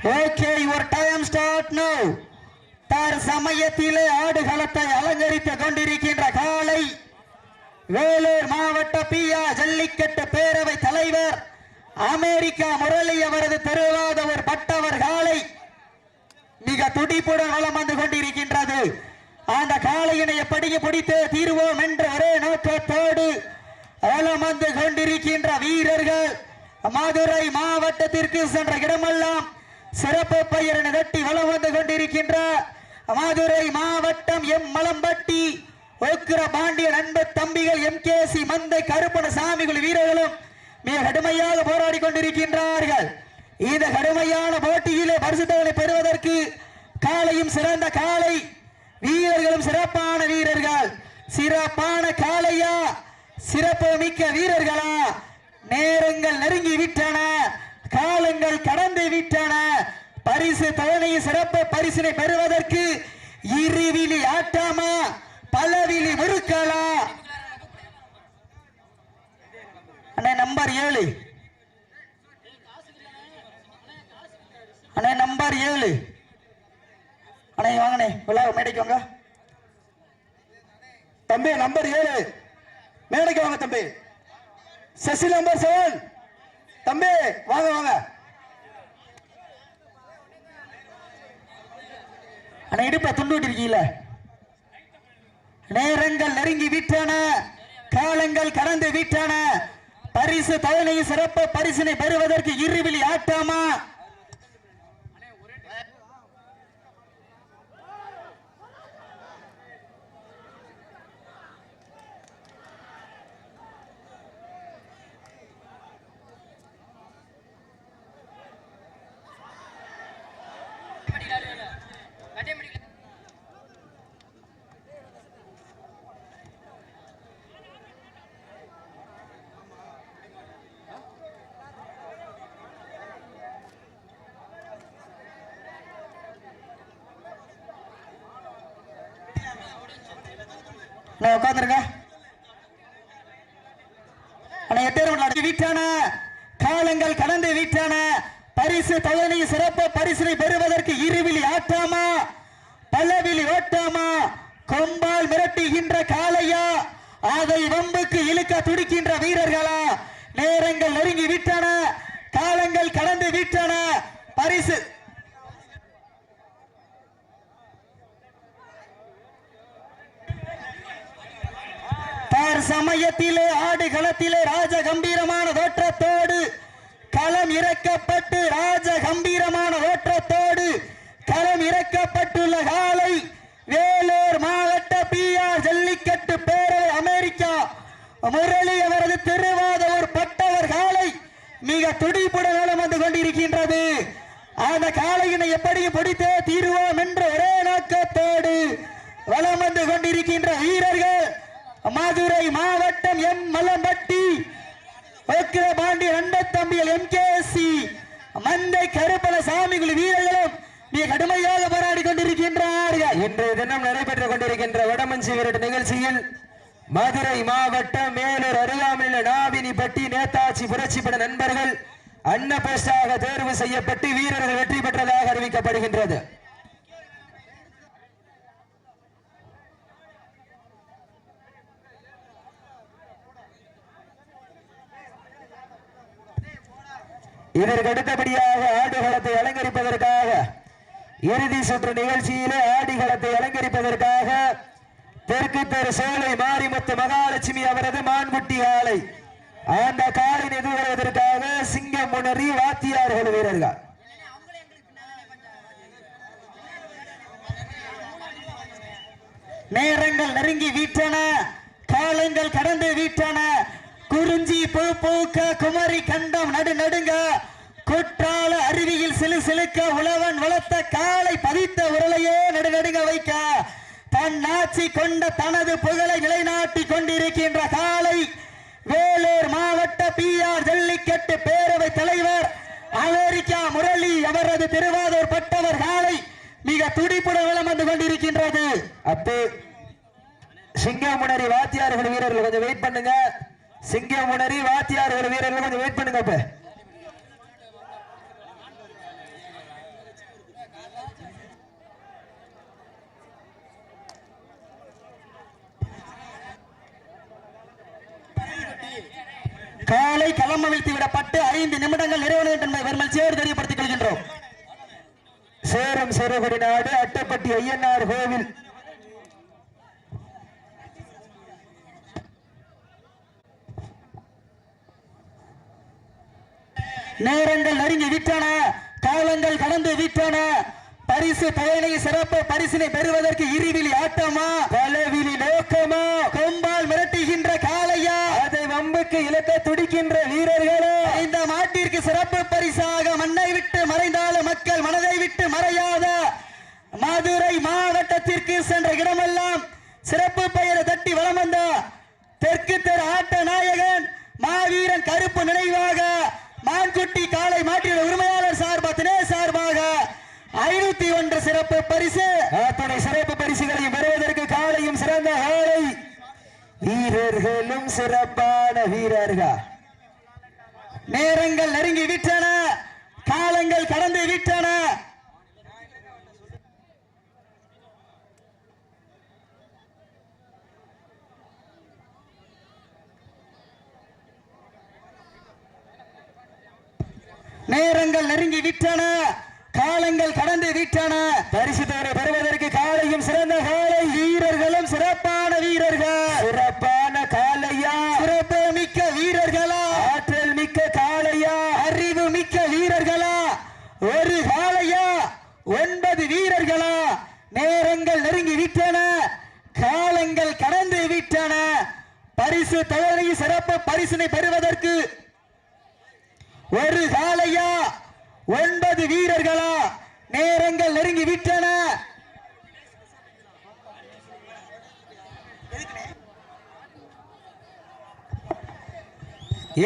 Okay your time start no தார் சமயத்திலே ஆடுகளத்தை அலங்கரித்துக் கொண்டிருக்கின்ற காலை வேலூர் மாவட்ட பியா ஜல்லிக்கட்டு பேரவை தலைவர் அமெரிக்கா முரளி அவரது திருவாதவர் பட்டவர் காலை மிக துடிப்புடன் வளம் வந்து கொண்டிருக்கின்றது. அந்த காளையினை எப்படியே பிடித்து தீர்வோம் என்ற ஒரே நோக்கத்தோடு வளம் வந்து கொண்டிருக்கின்ற வீரர்கள் மதுரை மாவட்டத்திற்கு சென்ற இடமெல்லாம் சிறப்பு பயிர் நிகழ்த்தி வலம் வந்து கொண்டிருக்கின்ற மதுரை மாவட்டம் எம் மலம்பட்டி ஓக்கிர பாண்டிய நண்பர் தம்பிகள் எம் கே சி மந்தை கருப்பண சாமிகள் வீரர்களும் மிக கடுமையாக போராடி கொண்டிருக்கின்றார்கள். இந்த கடுமையான போட்டியிலே பரிசுத்தவனை பெறுவதற்கு காலையும் சிறந்த காலை வீரர்களும் சிறப்பான வீரர்கள். சிறப்பான காளையா சிறப்பு மிக்க வீரர்களா? நேரங்கள் நெருங்கி விட்டன. காலங்கள் கடந்து விட்டன. பரிசு தவணை சிறப்பு பரிசினை பெறுவதற்கு இருவிழி ஆட்டாமா? பலவிழி முறுக்கலா? அண்ணே நம்பர் ஏழு. அண்ணே நம்பர் ஏழு. அண்ணே வாங்கண்ணே விழா மேடைக்கு வாங்க. தம்பி நம்பர் ஏழு. மேடைக்கு வாங்க தம்பி. சசி நம்பர் செவன் தம்பி வாங்க வாங்க. ஆனா இடுப்ப துண்டு விட்டிருக்கீங்கள? நேரங்கள் நெருங்கி விட்டன காலங்கள் கடந்து விட்டன பரிசு தவணை சிறப்பு பரிசினை பெறுவதற்கு இருவிழி ஆட்டாமா? நான் உட்காந்துருங்க அண்ணா எட்டேரம் அடிச்சு வீட்டான காலங்கள் கடந்து வீட்டான பரிசு தவணை சிறப்பு பரிசினை பெறுவதற்கு இருவிழி ஆட்டாமா? பல்லவிழி ஓட்டாமா? கொம்பால் மிரட்டுகின்ற காலையா அதை வம்புக்கு இழுக்க துடிக்கின்ற வீரர்களா? நேரங்கள் நெருங்கி விட்டன காலங்கள் கடந்து விட்டன பரிசு தார் சமயத்திலே ஆடு களத்திலே ராஜ கம்பீரமான தோற்றத்தோடு களம் இறக்கப்பட்டு ராஜ கம்பீரமான தோற்றத்தோடு களம் இறக்கப்பட்டுள்ள காலை வேலூர் மாவட்ட பி ஆர் ஜல்லிக்கட்டு பேரவை அமெரிக்கா முரளி அவரது திருவாதூர் பட்டவர் காலை மிக துடிப்புடன் வலம் வந்து கொண்டிருக்கின்றது. அந்த காலையினை எப்படி பிடித்தே தீருவோம் என்ற ஒரே நோக்கத்தோடு வளம் வந்து கொண்டிருக்கின்ற வீரர்கள் மதுரை மாவட்டம் எம். மலம்பட்டி. பாண்டி அண்டத்தம்பிகள் எம். கே. சி. மந்தை கருப்பல சாமிகள் வீரர்களும் மிக கடுமையாக போராடி கொண்டிருக்கின்றார்கள். இன்றைய தினம் நடைபெற்றுக் கொண்டிருக்கின்ற வடமஞ்சி விரட்டு நிகழ்ச்சியில் மதுரை மாவட்டம் மேலூர் அருகாமையில் நாவினிப்பட்டி நேதாஜி புரட்சிப்பட நண்பர்கள் அன்ன போஸ்டாக தேர்வு செய்யப்பட்டு வீரர்கள் வெற்றி பெற்றதாக அறிவிக்கப்படுகின்றது. இதற்கு அடுத்தபடியாக ஆடுகளத்தை அலங்கரிப்பதற்காக இறுதி சுற்று நிகழ்ச்சியிலே ஆடிகளத்தை அலங்கரிப்பதற்காக தெற்கு தெரு சோலை மாரிமுத்து மகாலட்சுமி அவரது மான்குட்டி ஆலை. அந்த காலை எதிர்வருவதற்காக சிங்கம் உணரி வாத்தியார்கள் வீரர்கள். நேரங்கள் நெருங்கி வீட்டன காலங்கள் கடந்து வீட்டன குறிஞ்சி பூ பூக்க குமரி கண்டம் நடு நடுங்க. குற்றால அருவியில் சிலு சிலுக்க உழவன் வளர்த்த காலை பதித்த உருளையே நடுநடுங்க வைக்க. தன்னாட்சி கொண்ட தனது புகழை நிலைநாட்டி கொண்டிருக்கின்ற காலை வேலூர் மாவட்ட பி ஆர் ஜல்லிக்கட்டு பேரவை தலைவர் அமெரிக்கா முரளி அவரது திருவாதூர் பட்டவர் காலை மிக துடிப்புடன் வலம் வந்து கொண்டிருக்கின்றது. அப்போ சிங்காமுனரி வாத்தியார்கள் வீரர்கள் கொஞ்சம் வெயிட் பண்ணுங்க. சிங்கம் உணரி வாத்தியார் ஒரு வீரர்கள் கொஞ்சம் வெயிட் பண்ணுங்க அப்ப. காலை களம் அவிழ்த்து விடப்பட்டு ஐந்து நிமிடங்கள் நிறைவேற்றன்மை வர்மல் சேர் தெரியப்படுத்திக் கொள்கின்றோம். சேரம் சிறுகுடி நாடு அட்டப்பட்டி ஐயனார் கோவில். நேரங்கள் நெருங்கி விட்டன. காலங்கள் கடந்து விட்டன. பரிசு பயனை சிறப்பு பரிசினை பெறுவதற்கு இருவிழி ஆட்டமா? பலவிழி நோக்கமா? கொம்பால் மிரட்டுகின்ற காளையா? அதை வம்புக்கு இழக்க துடிக்கின்ற வீரர்களோ? இந்த மாட்டிற்கு சிறப்பு பரிசாக மண்ணை விட்டு மறைந்தாலும் மக்கள் மனதை விட்டு மறையாத மதுரை மாவட்டத்திற்கு சென்ற இடமெல்லாம் சிறப்பு பெயரை தட்டி வளம் வந்த தெற்கு தெரு ஆட்ட நாயகன் மாவீரன் கருப்பு நினைவாக மான்குட்டி காளை மாற்றின உரிமையாளர் சார்பாக தினேஷ் சார்பாக ஐநூத்தி ஒன்று சிறப்பு பரிசு. அத்துடைய சிறப்பு பரிசுகளையும் பெறுவதற்கு காலையும் சிறந்த காலை வீரர்களும் சிறப்பான வீரர்கள். நேரங்கள் நெருங்கி விட்டன. காலங்கள் கடந்து விட்டன. நேரங்கள் நெருங்கி விட்டன. காலங்கள் கடந்து விட்டன. பரிசு பெறுவதற்கு காலையும் சிறந்த காலை வீரர்களும் சிறப்பான வீரர்கள் சிறப்பான காலையா சிறப்பு மிக்க வீரர்களா ஆற்றல் மிக்க காலையா அறிவு மிக்க வீரர்களா ஒரு காளையா ஒன்பது வீரர்களா நேரங்கள் நெருங்கி விட்டன காலங்கள் கடந்து விட்டன பரிசு தவறை சிறப்பு பரிசினை பெறுவதற்கு ஒரு காளையா ஒன்பது வீரர்களா நேரங்கள் நெருங்கி விட்டன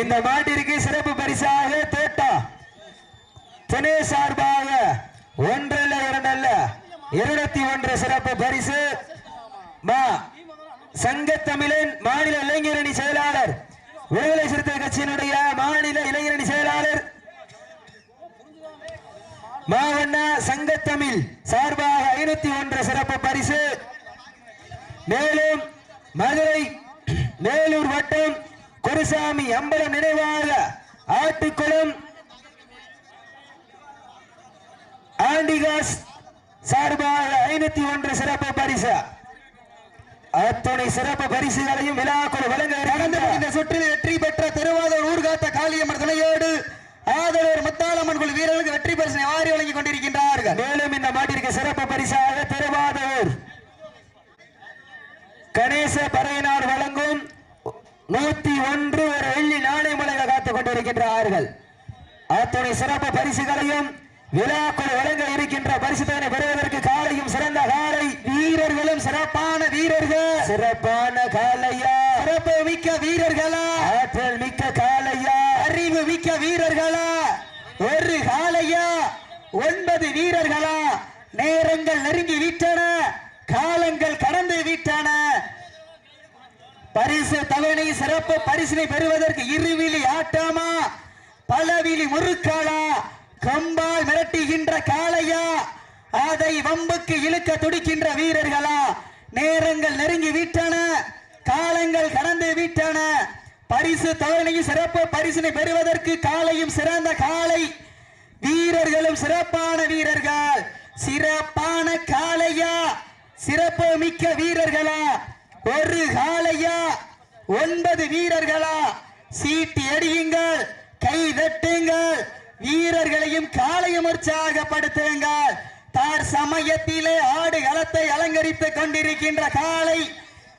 இந்த மாட்டிற்கு சிறப்பு பரிசாக தோட்டா. துணை சார்பாக ஒன்றல்ல இரண்டல்ல. இருநூத்தி ஒன்று சிறப்பு பரிசு. மா சங்கத்தமிழன் மாநில இளைஞரணி செயலாளர் விடுதலை சிறுத்தை கட்சியினுடைய மாநில இளைஞரணி செயலாளர் மாவண்ணா சங்கத்தமிழ் சார்பாக ஐநூத்தி ஒன்று சிறப்பு பரிசு. மேலும் மதுரை மேலூர் வட்டம் குருசாமி அம்பலம் நினைவாக ஆட்டுக்குளம் ஆண்டிகாஸ் சார்பாக ஐநூத்தி ஒன்று சிறப்பு பரிசு. அத்துணை சிறப்பு பரிசுகளையும் விழாக்குழு வழங்க நடந்து இருக்கின்ற இந்த சுற்றில் வெற்றி பெற்ற திருவாதூர் ஊர்காத்த காளியம்மன் துணைய ஆதரவர் முத்தாளம்மன் குழு வீரர்களுக்கு வெற்றி பரிசினை வாரி வழங்கிக் கொண்டிருக்கின்றார்கள் மேலும் இந்த மாட்டிற்கு சிறப்பு பரிசாக திருவாதூர் கணேச பறையனார் வழங்கும் நூத்தி ஒன்று ஒரு வெள்ளி நாணயம் வழங்க காத்துக் கொண்டிருக்கின்றார்கள் அத்துணை சிறப்பு பரிசுகளையும் விழாக்குழு வழங்க இருக்கின்ற பரிசுத்தனை பெறுவதற்கு காலையும் சிறந்த காலை. வீரர்களும் சிறப்பான வீரர்கள். சிறப்பான காலையா? சிறப்பு மிக்க வீரர்களா? ஆற்றல் மிக்க காலையா? அறிவு மிக்க வீரர்களா? ஒரு காளையா ஒன்பது வீரர்களா? நேரங்கள் நெருங்கி விட்டன. காலங்கள் கடந்து விட்டன. பரிசு தவணை சிறப்பு பரிசினை பெறுவதற்கு இருவிழி ஆட்டமா? பலவிழி முறுக்காளா? கம்பால் மிரட்டுகின்ற காளையா? அதை வம்புக்கு இழுக்க துடிக்கின்ற வீரர்களா? நேரங்கள் நெருங்கி விட்டன? காலங்கள் கடந்து விட்டன? பரிசு தோழனையும் சிறப்பு பரிசினை பெறுவதற்கு காலையும் சிறந்த காலை வீரர்களும் சிறப்பான வீரர்கள். சிறப்பான காளையா? சிறப்பு மிக்க வீரர்களா? ஒரு காலையா ஒன்பது வீரர்களா? சீட்டி அடியுங்கள். கை தட்டுங்கள். வீரர்களையும் காலையும் உற்சாகப்படுத்துங்கள். தார் சமயத்திலே ஆடு களத்தை அலங்கரித்துக் கொண்டிருக்கின்ற காலை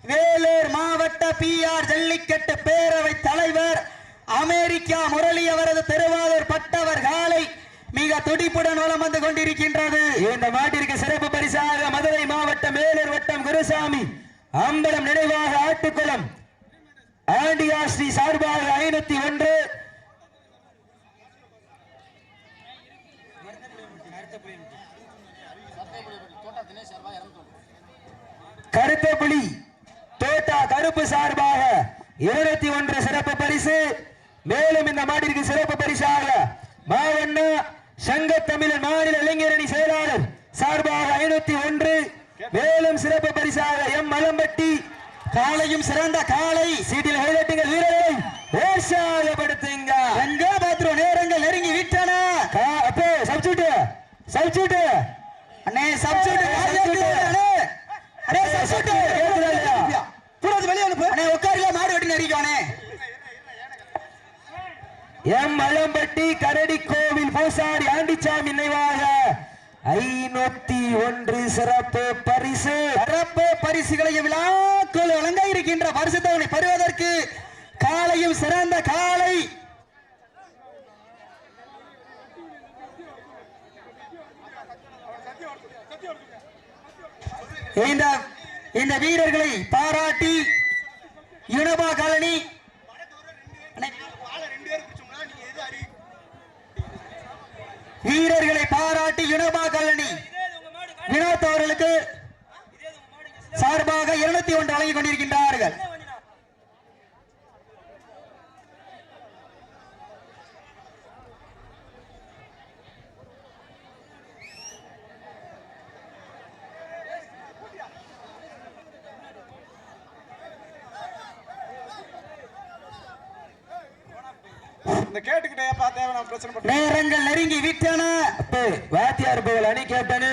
வேலூர் மாவட்ட பி ஆர் ஜல்லிக்கட்டு பேரவை தலைவர் அமெரிக்கா முரளி அவரது திருவாரூர் பட்டவர் காலை மிக துடிப்புடன் வளம் வந்து கொண்டிருக்கின்றது. இந்த மாட்டிற்கு சிறப்பு பரிசாக மதுரை மாவட்டம் மேலூர் வட்டம் குருசாமி அம்பலம் நினைவாக ஆட்டுக்குளம் ஆண்டியா ஸ்ரீ சார்பாக ஐநூத்தி ஒன்று கருத்த புலி தோட்டா கருப்பு சார்பாக இருநூத்தி ஒன்று சிறப்பு பரிசு. மேலும் இந்த மாட்டிற்கு சிறப்பு பரிசாக மாவண்ண சங்க தமிழன் மாநில இளைஞரணி செயலாளர் சார்பாக ஐநூத்தி ஒன்று. மேலும் சிறப்பு பரிசாக எம் மலம்பட்டி காலையும் சிறந்த காலை சீட்டில் கைதட்டுங்கள் வீரரை உற்சாகப்படுத்துங்க எங்க பாத்துருவோம் நேரங்கள் நெருங்கி விட்டன கா- அப்போ சப்ஜூட்டு சப்ஜூட்டு அண்ணே சப்ஸ்டியூட் அண்ணே அண்ணே இல்லையா? கூடாது வெளிய அனுப்பு. அண்ணே உட்காருல மாடு வெட்டி நெரிக்கோனே எம் மலம்பட்டி கரடி கோவில் பூசாரி ஆண்டிச்சாமி நினைவாக. ஐநூத்தி ஒன்று சிறப்பு பரிசு. சிறப்பு பரிசுகளையும் விழாக்கள் வழங்க இருக்கின்ற பரிசுத்தவனை பெறுவதற்கு காலையும் சிறந்த காலை இந்த இந்த வீரர்களை பாராட்டி யுனபா காலனி. வீரர்களை பாராட்டி யுனபா காலனி. வினோத் அவர்களுக்கு சார்பாக இருநூத்தி ஒன்று வழங்கிக் கொண்டிருக்கின்றார்கள். இந்த கேட்டுக்கிட்டே பார்த்தேன் நான் பிரச்சனை பண்ண நேரங்கள் நெருங்கி விட்டன. அப்போ வாத்தியார் போகல் அணி கேப்டனு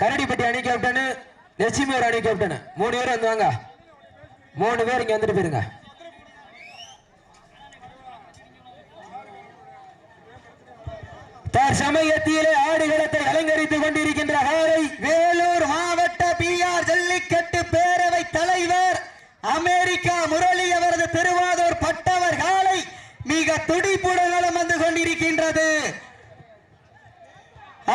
கரடிப்பட்டி அணி கேப்டனு லட்சுமியோர் அணி கேப்டனு. மூணு பேர் வந்து வாங்க. மூணு பேர் இங்க வந்துட்டு போயிருங்க. தற்சமயத்திலே ஆடுகளத்தை அலங்கரித்துக் கொண்டிருக்கின்ற காலை வேலூர் மாவட்ட பிஆர் ஜல்லிக்கட்டு பேரவை தலைவர் அமெரிக்கா முரளி அவரது திருவாரூர் மிக துடிப்புடன் வந்து கொண்டிருக்கின்றது.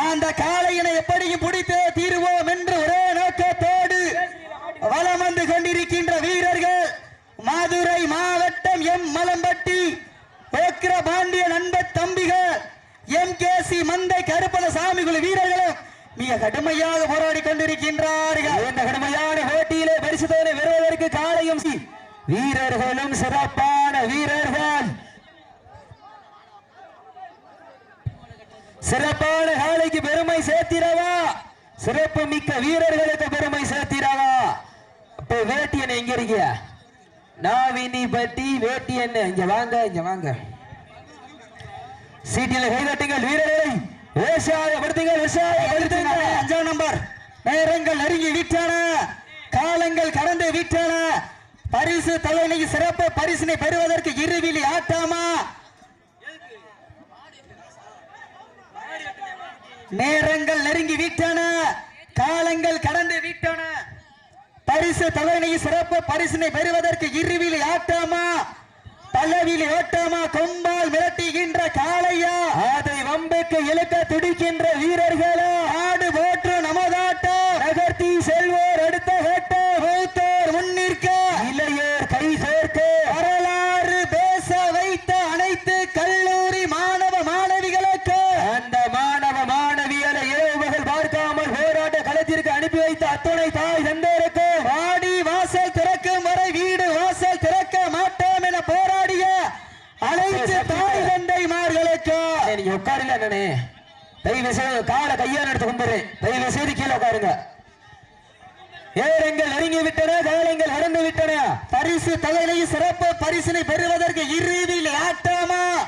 அந்த காளையினை எப்படியும் பிடித்தே தீர்வோம் என்று ஒரே நோக்கத்தோடு வலம் வந்து கொண்டிருக்கின்ற வீரர்கள் மதுரை மாவட்டம் எம். மலம்பட்டி ஓக்கிர பாண்டிய நண்பர் தம்பிகள் எம். கே. சி. மந்தை கருப்பத சாமி குழு வீரர்களும் மிக கடுமையாக போராடி கொண்டிருக்கின்றார்கள். இந்த கடுமையான போட்டியிலே பரிசுத்தவனை பெறுவதற்கு காலையும் வீரர்களும் சிறப்பான வீரர்கள். சிறப்பான காலைக்கு பெருமை சேர்த்திடவா? சிறப்பு மிக்க வீரர்களுக்கு பெருமை சேர்த்திடவா? இப்ப வேட்டியன் எங்க இருக்கிய நாவினி பட்டி வேட்டியன் இங்க வாங்க இங்க வாங்க. சீட்டில் கைதட்டுங்கள் வீரர்களை. விவசாயப்படுத்துங்கள் விவசாயப்படுத்துங்கள் அஞ்சாம் நம்பர். நேரங்கள் நெருங்கி விட்டன காலங்கள் கடந்து விட்டன. பரிசு தலைமை சிறப்பு பரிசினை பெறுவதற்கு இருவிழி ஆட்டாமா நேரங்கள் நெருங்கி விட்டன. காலங்கள் கடந்து விட்டன. பரிசு தலைமை சிறப்பு பரிசினை பெறுவதற்கு இருவிலி ஆட்டாமா பல்லவிழி ஓட்டாமா கொம்பால் மிரட்டுகின்ற காளையா? அதை வம்புக்கு இழுக்க துடிக்கின்ற வீரர்கள் தயவு செய்து காலை கையால் எடுத்து கும்பிடுறேன். தயவு செய்து கீழே உட்காருங்க. ஏறங்கள் நெருங்கி விட்டன காலங்கள் அறந்து விட்டன பரிசு தலையிலேயே சிறப்பு பரிசினை பெறுவதற்கு இறுதியில் யார்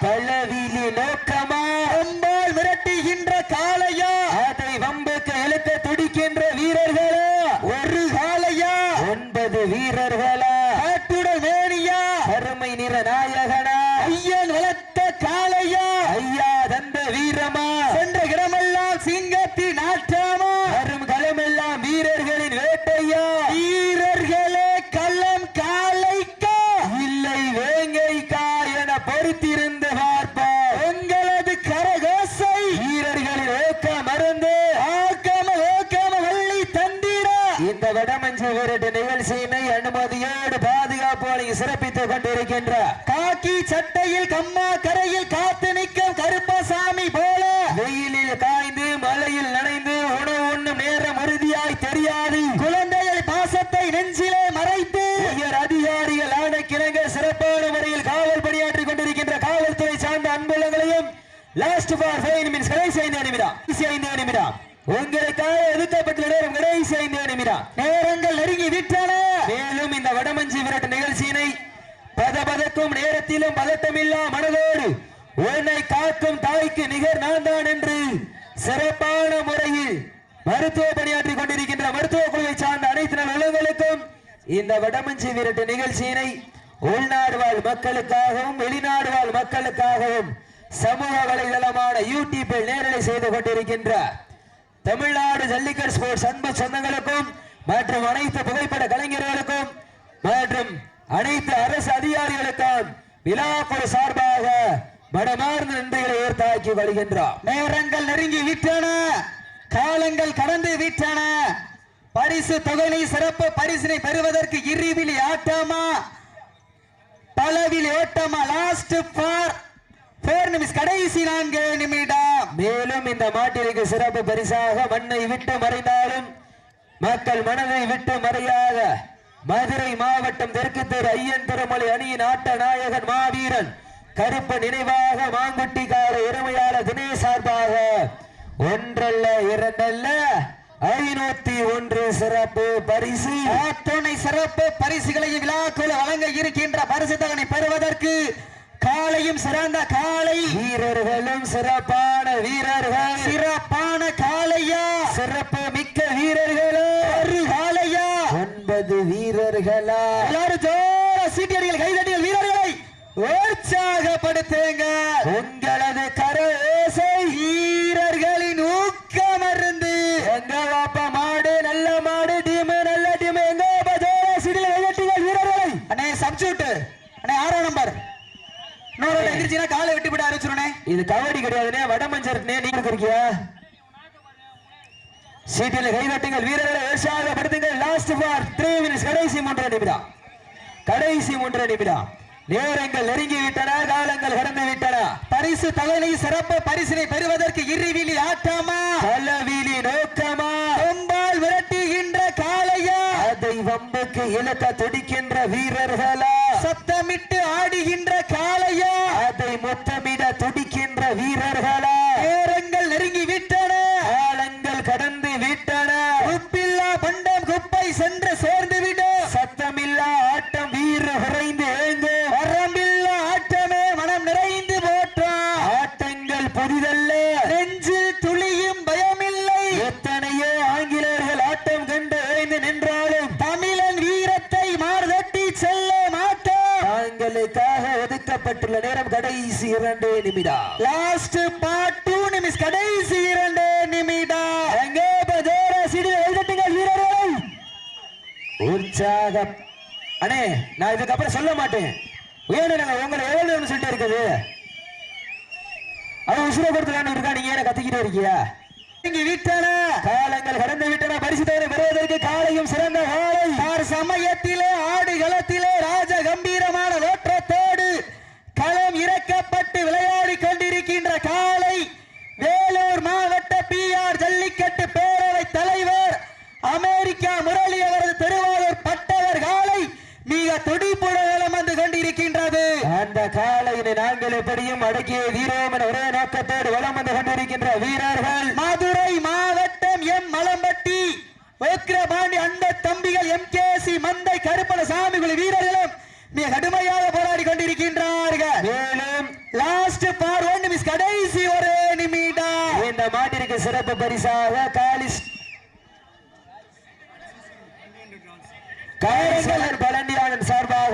பல்லவிலி நோக்கமா கொம்பால் மிரட்டுகின்ற காளையா அதை வம்புக்கு இழுக்க துடிக்கின்ற வீரர்களா ஒரு காளையா ஒன்பது வீரர்களா காட்டுடல் மேனியா கருமை நிற நாயகனா ஐயன் வளர்த்த காளையா ஐயா தந்த வீரமா சென்ற இடமெல்லாம் சிங்கத்தின் ஆட்டாமா வரும் களமெல்லாம் வீரர்களின் வேட்டையா வீரர்களே களம் காளைக்கா இல்லை வேங்கைக்கா என பொறுத்திருந்து பார்ப்போம் உங்களது கரகோசை வீரர்களின் ஓக்க மருந்து ஆக்காம ஓக்காம வள்ளி தந்திரா இந்த வடமஞ்சு விரட்டு அனுமதியோடு பாதுகாப்பு வழங்கி சிறப்பித்துக் கொண்டிருக்கின்ற காக்கி சட்டையில் கம்மா கரையில் காத்து நிற்கும் கருப்பசாமி போல வெயிலில் காய்ந்து மழையில் நனைந்து உணவு உண்ணும் நேரம் உறுதியாய் தெரியாது. குழந்தைகள் பாசத்தை நெஞ்சிலே மறைத்து உயர் அதிகாரிகள் ஆணைக்கிழங்க சிறப்பான முறையில் காவல் பணியாற்றிக் கொண்டிருக்கின்ற காவல்துறை சார்ந்த அன்புள்ளங்களையும் லாஸ்ட் ஃபார் ஃபைவ் நிமிஷம் கடைசி ஐந்து நிமிடம் கடைசி ஐந்து நிமிடம் உங்களுக்காக ஒதுக்கப்பட்ட நேரம் கடைசி ஐந்து நிமிடம் நேரங்கள் நெருங்கி விட்டன மேலும் இந்த வடமஞ்சி விரட்டு நிகழ்ச்சியினை பதபதக்கும் இருக்கும் நேரத்திலும் பதட்டமில்லா மனதோடு உன்னை காக்கும் தாய்க்கு நிகர் நான் தான் என்று சிறப்பான முறையில் மருத்துவ பணியாற்றி கொண்டிருக்கின்ற மருத்துவ குழுவை சார்ந்த அனைத்து நலங்களுக்கும் இந்த வடமஞ்சி விரட்டு நிகழ்ச்சியினை உள்நாடு வாழ் மக்களுக்காகவும் வெளிநாடு வாழ் மக்களுக்காகவும் சமூக வலைதளமான யூடியூப்பில் நேரலை செய்து கொண்டிருக்கின்ற தமிழ்நாடு ஜல்லிக்கட் ஸ்போர்ட்ஸ் அன்பு சொந்தங்களுக்கும் மற்றும் அனைத்து புகைப்பட கலைஞர்களுக்கும் மற்றும் அனைத்து அரசு அதிகாரிகளுக்கும் விழாக்குழு சார்பாக வடமார்ந்த நன்றிகளை ஏற்றாக்கி வருகின்றார். நேரங்கள் நெருங்கி விட்டன. காலங்கள் கடந்து விட்டன. பரிசு தொகையை சிறப்பு பரிசினை பெறுவதற்கு இருவிழி ஆட்டமா பலவில் ஓட்டமா லாஸ்ட் ஃபார் போர் நிமிஷம் கடைசி நான்கு நிமிடம். மேலும் இந்த மாட்டிற்கு சிறப்பு பரிசாக மண்ணை விட்டு மறைந்தாலும் மக்கள் மனதை விட்டு மறையாத மதுரை மாவட்டம் தெற்கு தெரு ஐயன் திருமலை அணியின் ஆட்ட நாயகன் மாவீரன். கருப்பு நினைவாக மாங்குட்டி கால இறமையாளர் தினேஷ் சார்பாக ஒன்றல்ல இரண்டல்ல ஐநூத்தி ஒன்று சிறப்பு பரிசு. அத்துணை சிறப்பு பரிசுகளை விழாக்குழு வழங்க இருக்கின்ற பரிசு தொகை பெறுவதற்கு காலையும் சிறந்த காலை வீரர்களும் சிறப்பான வீரர்கள். சிறப்பான காளையா? சிறப்பு மிக்க வீரர்களும் ஒரு காளையா? ஒன்பது வீரர்களா? எல்லாரும் ஜோர சீட்டியடிகள் கைதட்டிகள் உற்சாகப்படுத்துங்க. உங்களது கர ஓசை வீரர்களின் ஊக்கம் அருந்து எங்க வாப்பா மாடு நல்ல மாடு டீம் நல்ல டீம். எங்க வீரர்களை. அண்ணே சப்ஸ்டியூட் அண்ணே ஆறாம் நம்பர் இன்னொரு எதிர்ச்சினா காலை விட்டு விட அறிவிச்சிருனே இது கபடி கிடையாதுனே வடமஞ்சர்னே நீங்க இருக்கியா சீட்டில் கைதட்டுங்கள் வீரர்களை உற்சாகப்படுத்துங்கள். லாஸ்ட் ஃபார் த்ரீ மினிட்ஸ் கடைசி மூன்று நிமிடம். கடைசி மூன்று நிமிடம். நேரங்கள் நெருங்கி விட்டன காலங்கள் கடந்து விட்டன பரிசு தலைமை சிறப்பு பரிசினை பெறுவதற்கு இருவிழி ஆட்டமா? பலவீலி நோக்கமா? கொம்பால் விரட்டுகின்ற காளையா? அதை வம்புக்கு இழக்க துடிக்கின்ற வீரர்களா? சத்தமிட்டு ஒதுக்கப்பட்டுள்ள நேரம் கடைசி இரண்டு நிமிடம். லாஸ்ட் பார்ட் டூ நிமிஷம் கடைசி இரண்டு நிமிடம். எங்கே பஜார சிடில எழுதட்டுங்க வீரர்கள். உற்சாகம். அண்ணே நான் இதுக்கப்புறம் சொல்ல மாட்டேன். வேணும் நாங்க உங்களை எவ்வளவு சொல்லிட்டு இருக்குது. அது உசுர கொடுத்துலான்னு இருக்கா? நீங்க ஏன கத்திக்கிட்டு இருக்கியா இங்கு விட்டன காலங்கள் கடந்து விட்டன. பரிசு தவறை பெறுவதற்கு காலையும் சிறந்த காலை. ஆர் சமயத்திலே ஆடு களத்திலே ராஜ கம்பீரமான இறக்கப்பட்டு விளையாடி கொண்டிருக்கின்ற காலை வேலூர் மாவட்ட பி ஆர் ஜல்லிக்கட்டு பேரவை தலைவர் அமெரிக்கா முரளி அவரது திருவாரூர் பட்டவர் காலை மிக துடிப்புடன் வந்து கொண்டிருக்கின்றது. அந்த காலையினை நாங்கள் எப்படியும் அடக்கிய வீரோம் என ஒரே நோக்கத்தோடு வலம் வந்து கொண்டிருக்கின்ற வீரர்கள். மதுரை மாவட்டம் எம். மலம்பட்டி விக்ரபாண்டி அந்த தம்பிகள் எம். கே. சி. மந்தை கருப்பண சாமிகுழு வீரர்களும் மிக கடுமையாக போராடி கொண்டிருக்கின்றார்கள் மேலும் லாஸ்ட் பார் ஒன் மிஸ் கடைசி ஒரு நிமிடம் மாட்டிற்கு சிறப்பு பரிசாக காலிஸ் காரங்கலர் பழனியாளன் சார்பாக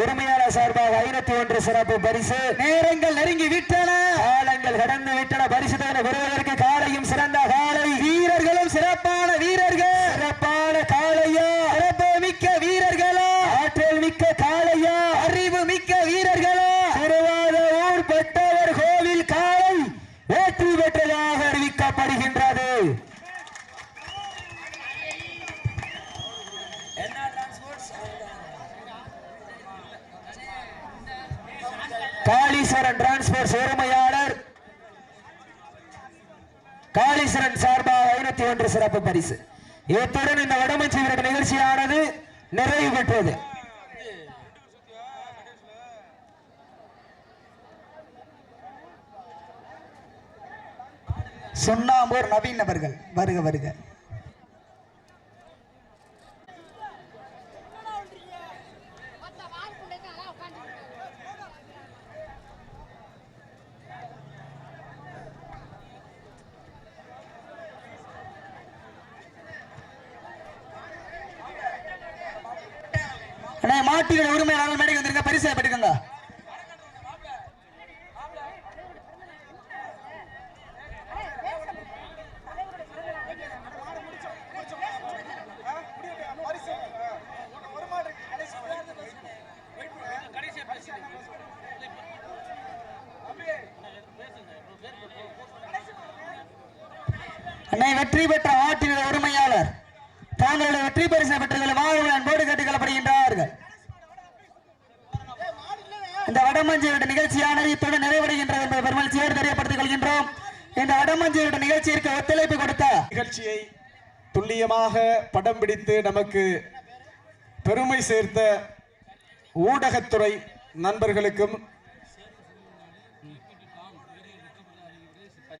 உரிமையாளர் சார்பாக ஐநூத்தி ஒன்று சிறப்பு பரிசு. நேரங்கள் நெருங்கி விட்டன. காலங்கள் கடந்து விட்டன. பரிசு தவணை பெறுவதற்கு காலையும் சிறந்த காலை வீரர்களும் சிறப்பான வீரர்கள் சிறப்பான காளையா சிறப்பு மிக்க வீரர்களா ஆற்றல் மிக்க காளையா அறிவு மிக்க வீரர்களா திருவாரூர் பெற்றவர் கோவில் காலை வெற்றி பெற்றதாக அறிவிக்கப்படுகின்றது காளீஸ்வரன் டிரான்ஸ்போர்ட் உரிமையாளர் காளீஸ்வரன் சார்பாக ஐநூத்தி ஒன்று சிறப்பு பரிசு. இத்துடன் இந்த வடமஞ்சி வீரர் நிகழ்ச்சியானது நிறைவு பெற்றது. சுண்ணாம்பூர் நவீன் அவர்கள் வருக வருக. அன்னை வெற்றி பெற்ற மாட்டினுடைய உரிமையாளர். தாங்களுடைய வெற்றி பரிசை பெற்றதில் வாழ்வு அன்போடு கேட்டுக்கொள்ளப்படுகின்றார்கள் இந்த வடமஞ்சியோட நிகழ்ச்சியானது இத்துடன் நிறைவடைகின்றது என்பதை பெருமகிழ்ச்சியோடு தெரியப்படுத்திக் கொள்கின்றோம். இந்த வடமஞ்சியோட நிகழ்ச்சியிற்கு ஒத்துழைப்பு கொடுத்த நிகழ்ச்சியை துல்லியமாக படம் பிடித்து நமக்கு பெருமை சேர்த்த ஊடகத்துறை நண்பர்களுக்கும்